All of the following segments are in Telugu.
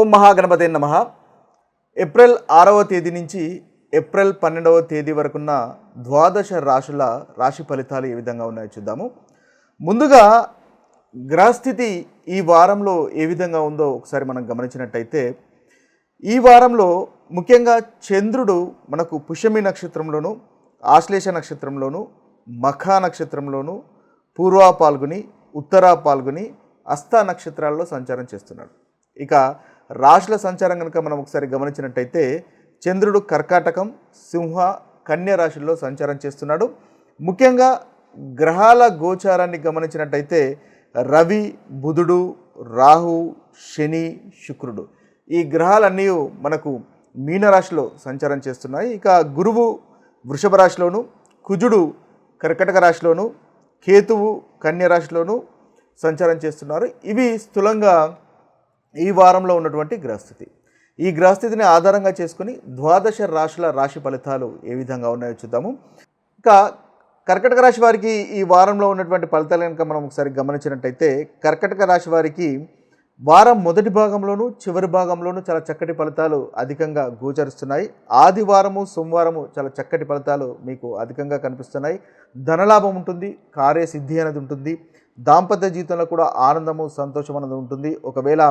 ఓం మహాగణపతి నమ. ఏప్రిల్ ఆరవ తేదీ నుంచి ఏప్రిల్ పన్నెండవ తేదీ వరకున్న ద్వాదశ రాశుల రాశి ఫలితాలు ఏ విధంగా ఉన్నాయో చూద్దాము. ముందుగా గ్రహస్థితి ఈ వారంలో ఏ విధంగా ఉందో ఒకసారి మనం గమనించినట్టయితే ఈ వారంలో ముఖ్యంగా చంద్రుడు మనకు పుష్యమి నక్షత్రంలోను ఆశ్లేష నక్షత్రంలోను మఖా నక్షత్రంలోను పూర్వ పాల్గొని ఉత్తరా పాల్గొని అస్త నక్షత్రాల్లో సంచారం చేస్తున్నాడు. ఇక రాశుల సంచారం కనుక మనం ఒకసారి గమనించినట్టయితే చంద్రుడు కర్కాటకం సింహ కన్య రాశుల్లో సంచారం చేస్తున్నాడు. ముఖ్యంగా గ్రహాల గోచారాన్ని గమనించినట్టయితే రవి బుధుడు రాహు శని శుక్రుడు. ఈ గ్రహాలన్నీ మనకు మీనరాశిలో సంచారం చేస్తున్నాయి. ఇక గురువు వృషభ రాశిలోను కుజుడు కర్కటక రాశిలోను కేతువు కన్య రాశిలోను సంచారం చేస్తున్నారు. ఇవి స్థూలంగా ఈ వారంలో ఉన్నటువంటి గ్రహస్థితి. ఈ గ్రహస్థితిని ఆధారంగా చేసుకుని ద్వాదశ రాశుల రాశి ఫలితాలు ఏ విధంగా ఉన్నాయో చూద్దాము. ఇంకా కర్కటక రాశి వారికి ఈ వారంలో ఉన్నటువంటి ఫలితాలు కనుక మనం ఒకసారి గమనించినట్టయితే కర్కటక రాశి వారికి వారం మొదటి భాగంలోనూ చివరి భాగంలోనూ చాలా చక్కటి ఫలితాలు అధికంగా గోచరిస్తున్నాయి. ఆదివారము సోమవారము చాలా చక్కటి ఫలితాలు మీకు అధికంగా కనిపిస్తున్నాయి. ధనలాభం ఉంటుంది కార్యసిద్ధి అనేది ఉంటుంది. దాంపత్య జీవితంలో కూడా ఆనందము సంతోషం అనేది ఉంటుంది. ఒకవేళ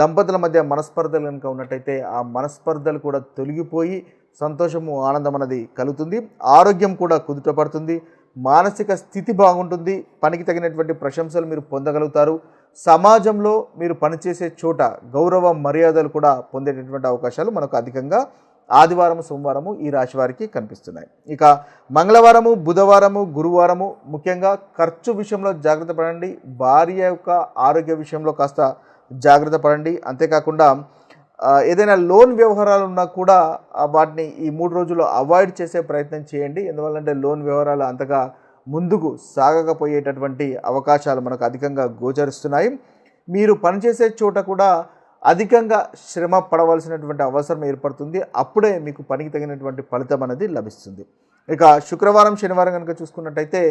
దంపతుల మధ్య మనస్పర్ధలు కనుక ఉన్నట్టయితే ఆ మనస్పర్ధలు కూడా తొలగిపోయి సంతోషము ఆనందం అనేది కలుగుతుంది. ఆరోగ్యం కూడా కుదుటపడుతుంది మానసిక స్థితి బాగుంటుంది. పనికి తగినటువంటి ప్రశంసలు మీరు పొందగలుగుతారు. సమాజంలో మీరు పనిచేసే చోట గౌరవ మర్యాదలు కూడా పొందేటటువంటి అవకాశాలు మనకు అధికంగా ఆదివారం సోమవారము ఈ రాశి వారికి కనిపిస్తున్నాయి. ఇక మంగళవారము బుధవారము గురువారము ముఖ్యంగా ఖర్చు విషయంలో జాగ్రత్త పడండి. భార్య యొక్క ఆరోగ్య విషయంలో కాస్త జాగ్రత్త పడండి. అంతేకాకుండా ఏదైనా లోన్ వ్యవహారాలు ఉన్నా కూడా వాటిని ఈ మూడు రోజులు అవాయిడ్ చేసే ప్రయత్నం చేయండి. ఎందువల్లంటే లోన్ వ్యవహారాలు అంతగా ముందుకు సాగకపోయేటటువంటి అవకాశాలు మనకు అధికంగా గోచరిస్తున్నాయి. మీరు పనిచేసే చోట కూడా అధికంగా శ్రమ పడవలసినటువంటి అవసరం ఏర్పడుతుంది. అప్పుడే మీకు పనికి తగినటువంటి ఫలితం అనేది లభిస్తుంది. ఇక శుక్రవారం శనివారం కనుక చూసుకున్నట్టయితే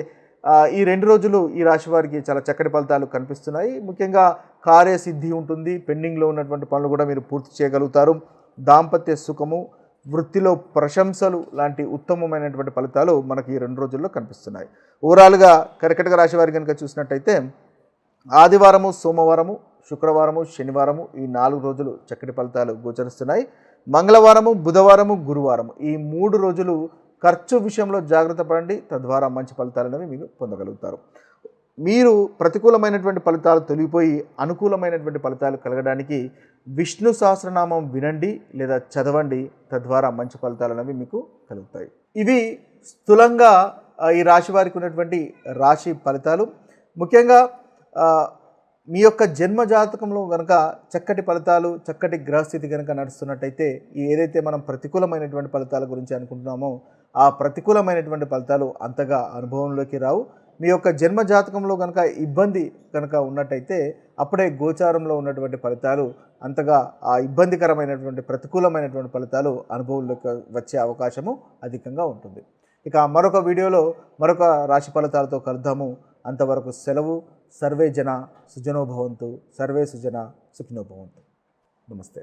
ఈ రెండు రోజులు ఈ రాశి వారికి చాలా చక్కటి ఫలితాలు కనిపిస్తున్నాయి. ముఖ్యంగా కార్యసిద్ధి ఉంటుంది. పెండింగ్లో ఉన్నటువంటి పనులు కూడా మీరు పూర్తి చేయగలుగుతారు. దాంపత్య సుఖము వృత్తిలో ప్రశంసలు లాంటి ఉత్తమమైనటువంటి ఫలితాలు మనకి ఈ రెండు రోజుల్లో కనిపిస్తున్నాయి. ఓవరాల్గా కర్కటక రాశి వారి కనుక చూసినట్టయితే ఆదివారము సోమవారము శుక్రవారము శనివారము ఈ నాలుగు రోజులు చక్కటి ఫలితాలు గోచరిస్తున్నాయి. మంగళవారము బుధవారము గురువారము ఈ మూడు రోజులు ఖర్చు విషయంలో జాగ్రత్త పడండి. తద్వారా మంచి ఫలితాలు అనేవి మీరు పొందగలుగుతారు. మీరు ప్రతికూలమైనటువంటి ఫలితాలు తొలగిపోయి అనుకూలమైనటువంటి ఫలితాలు కలగడానికి విష్ణు సహస్రనామం వినండి లేదా చదవండి. తద్వారా మంచి ఫలితాలు అనేవి మీకు కలుగుతాయి. ఇవి స్థూలంగా ఈ రాశి వారికి ఉన్నటువంటి రాశి ఫలితాలు. ముఖ్యంగా మీ యొక్క జన్మ జాతకంలో కనుక చక్కటి ఫలితాలు చక్కటి గ్రహస్థితి కనుక నడుస్తున్నట్టయితే ఈ ఏదైతే మనం ప్రతికూలమైనటువంటి ఫలితాల గురించి అనుకుంటున్నామో ఆ ప్రతికూలమైనటువంటి ఫలితాలు అంతగా అనుభవంలోకి రావు. మీ యొక్క జన్మ జాతకంలో కనుక ఇబ్బంది కనుక ఉన్నట్టయితే అప్పుడే గోచారంలో ఉన్నటువంటి ఫలితాలు అంతగా ఆ ఇబ్బందికరమైనటువంటి ప్రతికూలమైనటువంటి ఫలితాలు అనుభవంలోకి వచ్చే అవకాశము అధికంగా ఉంటుంది. ఇక మరొక వీడియోలో మరొక రాశి ఫలితాలతో కలుద్దాము. అంతవరకు సెలవు. సర్వే జన సుజనోభవంతు. సర్వే సుజన సుఖినోభవంతు. నమస్తే.